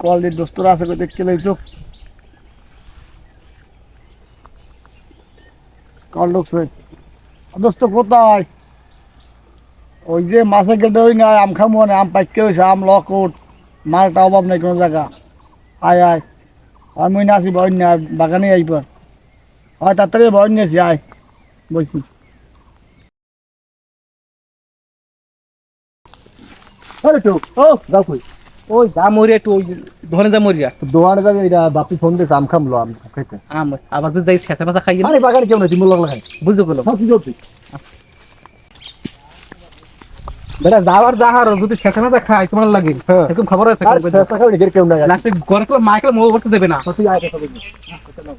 Call দিয়ে দোস্তরা আছে কই দেখতে লই তো কল ঢুকছে দোস্ত কোথায়? ওই যে মাছের গেটে ওই না আম খামো না আম পাইকে হয়েছে আম লকউট মালটা অভাব নাই কোনো জায়গা। আয় আয়। আমি না আসি বই না বাগানে আইবার হয় তাড়াতাড়ি বই নিয়েছি, আয়। তো, ও, যাও ওই যা মরিয়া একটু ওই ধরে যা মরিয়া। দোকানে যাবে এটা বাপি ফোন দিয়েছে আম খামলো আম খাইতে। আম আবার যদি যাই খেতে পাতা খাই আরে বাগানে কেমন তুমি লগলা খাই বুঝো গেলো কিছু হচ্ছে। বেটা যাওয়ার যাহার যদি খেতে পাতা খাই তোমার লাগে। হ্যাঁ। এরকম খবর আছে আর শেষা খাবি না কেউ লাস্টে ঘরে কেউ মাইকেল মোবাইল করতে দেবে না। তুই আয় কথা বলবি। ও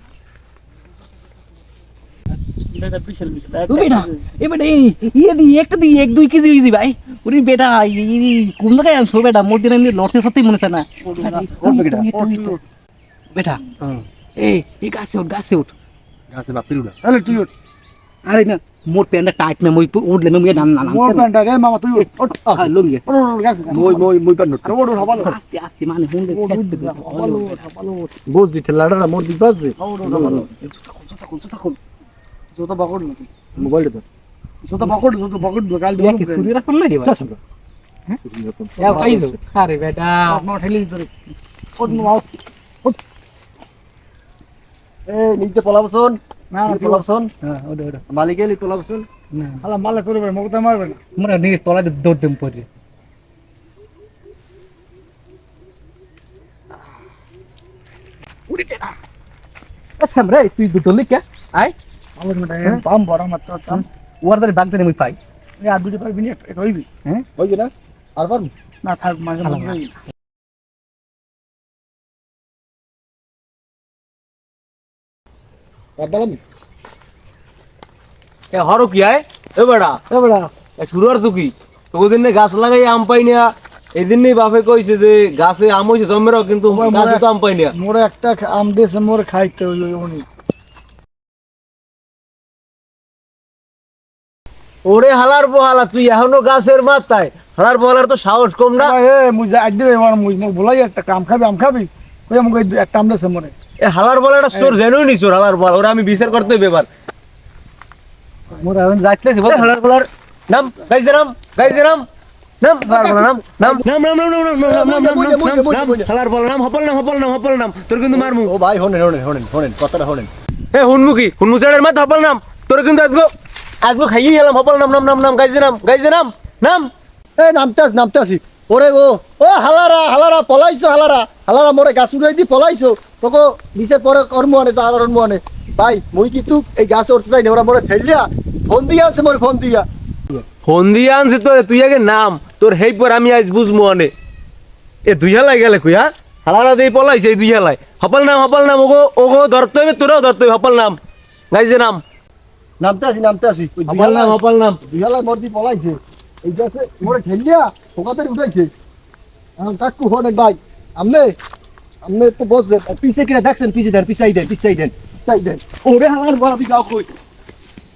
বেটা এ বেটা ইয়ে দি একটা দি এক দুই কেজি দি ভাই ওরে বেটা কোন জায়গায় আনছো বেটা মোর দিন লটে সত্যি মনে হয় না বেটা এই এই গাছে উঠ গাছে উঠ গাছে বাপির উড়া তাহলে তুই ওঠ। আরে না মোর প্যান্টটা টাইট মে মই উঠলে মে মুয়ে না নাম মোর প্যান্টটা রে মামা তুই ওঠ, ওঠ। লঙ্গি। মই মই মই পান্নট আরে ওঠ, ওঠ, হবালো। আস্তে আস্তে মানে ওঠ, ওঠ, হবালো, হবালো। বুঝ দিতে লাড়া মোর দিবা আছে ওঠ, ওঠ, হবালো। এই জুতা జూత పకడ్లు మొబైల్ జూత పకడ్లు జూత పకడ్లు కాలి సూర్య రకం లేదు అసలు ಯಾವ ಕೈದು ಅರೆ ಬೇಟಾ ನೋಡಿ ಹೇಳಿದ್ರು দিম পড়ি উড়িতে না আচ্ছা আমরা তুই দুটো লিখে আয় বাম বড় মাত্র ওর ধরে বাগতে নেমে পাই আর দুটো পারবি না হইবি হ্যাঁ হইবি না আর পারবি না থাক মাঝে মাঝে হরো কি হয় এ বেড়া এ বেড়া শুরু আর তুই তো ওই দিনে গাছ লাগাই আম পাই না এই দিন বাপে কইছে যে গাছে আম হইছে জমেরও কিন্তু গাছে তো আম পাই না মোর একটা আম দিয়েছে মোর খাইতে উনি ওরে হালার বহালা তুই এখনও গাছের মাথায় হালার বহালার তো সাহস কম না এ মুই আমার মুই মুই বলাই একটা কাম খাবি আম খাবি কই আমাকে একটা আম এ হালার বলাটা চোর জেনুই নি চোর হালার বল ওরা আমি বিচার করতে ব্যাপার মোর এখন যাইতেছে এ হালার বলার নাম গাইছে নাম গাইছে নাম নাম নাম নাম নাম নাম নাম নাম নাম নাম নাম নাম নাম নাম নাম হালার বলার নাম হপল নাম হপল নাম হপল নাম তোর কিন্তু মারমু ও ভাই হনেন হনেন হনেন হনেন কথাটা হনেন এ হুনমুখী হুনমুচারের মাথা হপল নাম তোর কিন্তু আজগো খাইয়ে গেলাম হপল নাম নাম নাম নাম গাইছে নাম গাইছে নাম নাম। এ নামতে নামতে আসি ওরে ও ও হালারা হালারা পলাইছো হালারা। হালারা মোরে গাছ উড়াই দি পলাইছো। তোকে নিচে পরে কর্ম আনে তার কর্ম আনে। ভাই মুই কিন্তু এই গাছ উঠতে চাই না? ওরা মোরে ঠেলিয়া ফোন দিয়া আছে মোরে ফোন দিয়া। ফোন দিয়ে আনছে তোর তুই আগে নাম। তোর হেই পর আমি আজ বুঝব অনে এ দুই হালাই গেলে কুয়া হালারা দিয়ে পলাইছে এই দুই হালাই। হপল নাম হপল নাম ওগো ওগো ধরতে হবে তোরাও ধরতে হবে হপল নাম। গাইছে নাম। নামতে আসি নামতে আসি। ওই নাম হপল নাম। দুইহালাই মোর দি পলাইছে। এই যে মোরে ঠেলিয়া ফোকাতে উঠাইছে। কাকু হনে ভাই। আমনে আমনে তো বসে পিছে কিনা দেখছেন পিছে দেন পিছাই দেন পিছাই দেন পিছাই দেন। ওরে আমার বড় যাও কই।